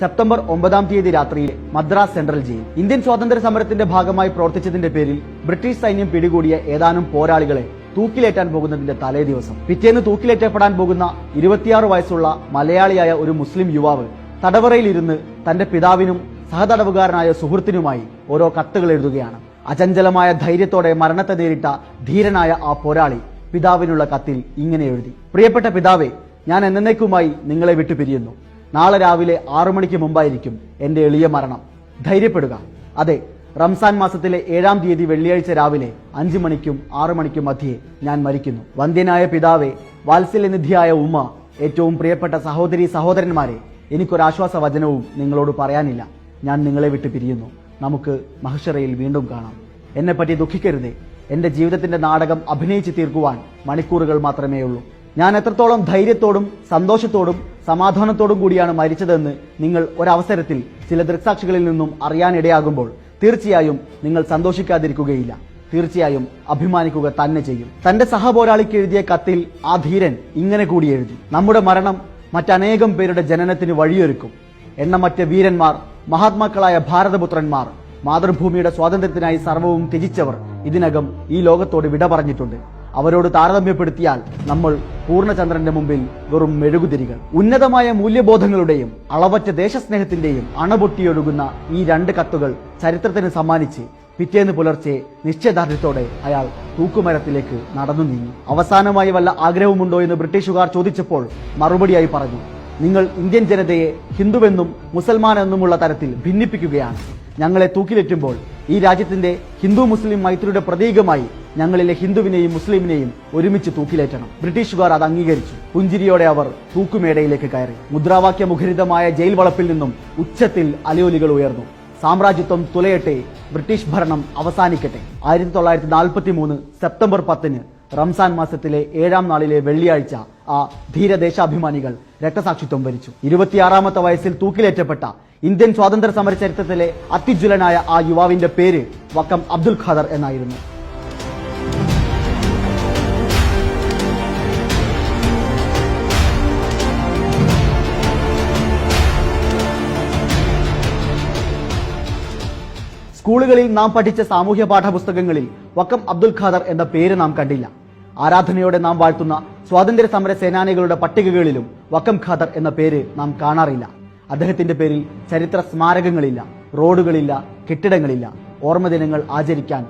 September ഒമ്പതാം തീയതി രാത്രിയിൽ മദ്രാസ് സെൻട്രൽ ജയിൽ ഇന്ത്യൻ സ്വാതന്ത്ര്യ സമരത്തിന്റെ ഭാഗമായി പ്രവർത്തിച്ചതിന്റെ പേരിൽ ബ്രിട്ടീഷ് സൈന്യം പിടികൂടിയ ഏതാനും പോരാളികളെ തൂക്കിലേറ്റാൻ പോകുന്നതിന്റെ തലേ ദിവസം. പിറ്റേന്ന് തൂക്കിലേറ്റപ്പെടാൻ പോകുന്ന ഇരുപത്തിയാറ് വയസ്സുള്ള മലയാളിയായ ഒരു മുസ്ലിം യുവാവ് തടവറയിലിരുന്ന് തന്റെ പിതാവിനും സഹതടവുകാരനായ സുഹൃത്തിനുമായി ഓരോ കത്തുകൾ എഴുതുകയാണ്. അചഞ്ചലമായ ധൈര്യത്തോടെ മരണത്തെ നേരിട്ട ധീരനായ ആ പോരാളി പിതാവിനുള്ള കത്തിൽ ഇങ്ങനെ എഴുതി. പ്രിയപ്പെട്ട പിതാവേ ഞാൻ എന്നേക്കുമായി നിങ്ങളെ വിട്ടു പിരിയുന്നു നാളെ രാവിലെ ആറു മണിക്ക് മുമ്പായിരിക്കും എന്റെ എളിയ മരണം. ധൈര്യപ്പെടുക. അതെ റംസാൻ മാസത്തിലെ ഏഴാം തീയതി വെള്ളിയാഴ്ച രാവിലെ അഞ്ചു മണിക്കും ആറു മണിക്കും മധ്യേ ഞാൻ മരിക്കുന്നു. വന്ധ്യനായ പിതാവെ വാത്സല്യനിധിയായ ഉമ്മ ഏറ്റവും പ്രിയപ്പെട്ട സഹോദരി സഹോദരന്മാരെ എനിക്കൊരാശ്വാസ വചനവും നിങ്ങളോട് പറയാനില്ല. ഞാൻ നിങ്ങളെ വിട്ട് പിരിയുന്നു. നമുക്ക് മഹഷറയിൽ വീണ്ടും കാണാം. എന്നെപ്പറ്റി ദുഃഖിക്കരുതേ. എന്റെ ജീവിതത്തിന്റെ നാടകം അഭിനയിച്ച് തീർക്കുവാൻ മണിക്കൂറുകൾ മാത്രമേ ഉള്ളൂ ഞാൻ എത്രത്തോളം ധൈര്യത്തോടും സന്തോഷത്തോടും സമാധാനത്തോടും കൂടിയാണ് മരിച്ചതെന്ന് നിങ്ങൾ ഒരവസരത്തിൽ ചില ദൃക്സാക്ഷികളിൽ നിന്നും അറിയാനിടയാകുമ്പോൾ തീർച്ചയായും നിങ്ങൾ സന്തോഷിക്കാതിരിക്കുകയില്ല. തീർച്ചയായും അഭിമാനിക്കുക തന്നെ ചെയ്യും. തന്റെ സഹപോരാളിക്ക് എഴുതിയ കത്തിൽ ആ ധീരൻ ഇങ്ങനെ കൂടി എഴുതി നമ്മുടെ മരണം മറ്റനേകം പേരുടെ ജനനത്തിന് വഴിയൊരുക്കും. എണ്ണമറ്റ വീരന്മാർ മഹാത്മാക്കളായ ഭാരതപുത്രന്മാർ മാതൃഭൂമിയുടെ സ്വാതന്ത്ര്യത്തിനായി സർവവും ത്യജിച്ചവർ ഇതിനകം ഈ ലോകത്തോട് വിട പറഞ്ഞിട്ടുണ്ട് അവരോട് താരതമ്യപ്പെടുത്തിയാൽ നമ്മൾ പൂർണചന്ദ്രന്റെ മുമ്പിൽ വെറും മെഴുകുതിരികൾ. ഉന്നതമായ മൂല്യബോധങ്ങളുടെയും അളവറ്റ ദേശസ്നേഹത്തിന്റെയും അണപൊട്ടിയൊഴുകുന്ന ഈ രണ്ട് കത്തുകൾ ചരിത്രത്തിന് സമ്മാനിച്ച് പിറ്റേന്ന് പുലർച്ചെ നിശ്ചയദാർഢ്യത്തോടെ അയാൾ തൂക്കുമരത്തിലേക്ക് നടന്നു നീങ്ങി. അവസാനമായി വല്ല ആഗ്രഹമുണ്ടോ എന്ന് ബ്രിട്ടീഷുകാർ ചോദിച്ചപ്പോൾ മറുപടിയായി പറഞ്ഞു നിങ്ങൾ ഇന്ത്യൻ ജനതയെ ഹിന്ദുവെന്നും മുസൽമാൻ എന്നുമുള്ള തരത്തിൽ ഭിന്നിപ്പിക്കുകയാണ്. ഞങ്ങളെ തൂക്കിലെറ്റുമ്പോൾ ഈ രാജ്യത്തിന്റെ ഹിന്ദു മുസ്ലിം മൈത്രിയുടെ പ്രതീകമായി ഞങ്ങളിലെ ഹിന്ദുവിനെയും മുസ്ലിമിനെയും ഒരുമിച്ച് തൂക്കിലേറ്റണം. ബ്രിട്ടീഷുകാർ അത് അംഗീകരിച്ചു. പുഞ്ചിരിയോടെ അവർ തൂക്കുമേടയിലേക്ക് കയറി. മുദ്രാവാക്യ മുഖരിതമായ ജയിൽ വളപ്പിൽ നിന്നും ഉച്ചത്തിൽ അലയോലികൾ ഉയർന്നു. സാമ്രാജ്യത്വം തുലയട്ടെ ബ്രിട്ടീഷ് ഭരണം അവസാനിക്കട്ടെ. ആയിരത്തി തൊള്ളായിരത്തി നാൽപ്പത്തി മൂന്ന് സെപ്റ്റംബർ പത്തിന് റംസാൻ മാസത്തിലെ ഏഴാം നാളിലെ വെള്ളിയാഴ്ച ആ ധീരദേശാഭിമാനികൾ രക്തസാക്ഷിത്വം വരിച്ചു. ഇരുപത്തിയാറാമത്തെ വയസ്സിൽ തൂക്കിലേറ്റപ്പെട്ട ഇന്ത്യൻ സ്വാതന്ത്ര്യ സമര ചരിത്രത്തിലെ അത്യുജ്വലനായ ആ യുവാവിന്റെ പേര് വക്കം അബ്ദുൽ ഖാദർ എന്നായിരുന്നു. സ്കൂളുകളിൽ നാം പഠിച്ച സാമൂഹ്യ പാഠപുസ്തകങ്ങളിൽ വക്കം അബ്ദുൽ ഖാദർ എന്ന പേര് നാം കണ്ടില്ല. ആരാധനയോടെ നാം വാഴ്ത്തുന്ന സ്വാതന്ത്ര്യ സമര സേനാനികളുടെ പട്ടികകളിലും വക്കം ഖാദർ എന്ന പേര് നാം കാണാറില്ല. അദ്ദേഹത്തിന്റെ പേരിൽ ചരിത്ര സ്മാരകങ്ങളില്ല റോഡുകളില്ല കെട്ടിടങ്ങളില്ല. ഓർമ്മദിനങ്ങൾ ആചരിക്കാൻ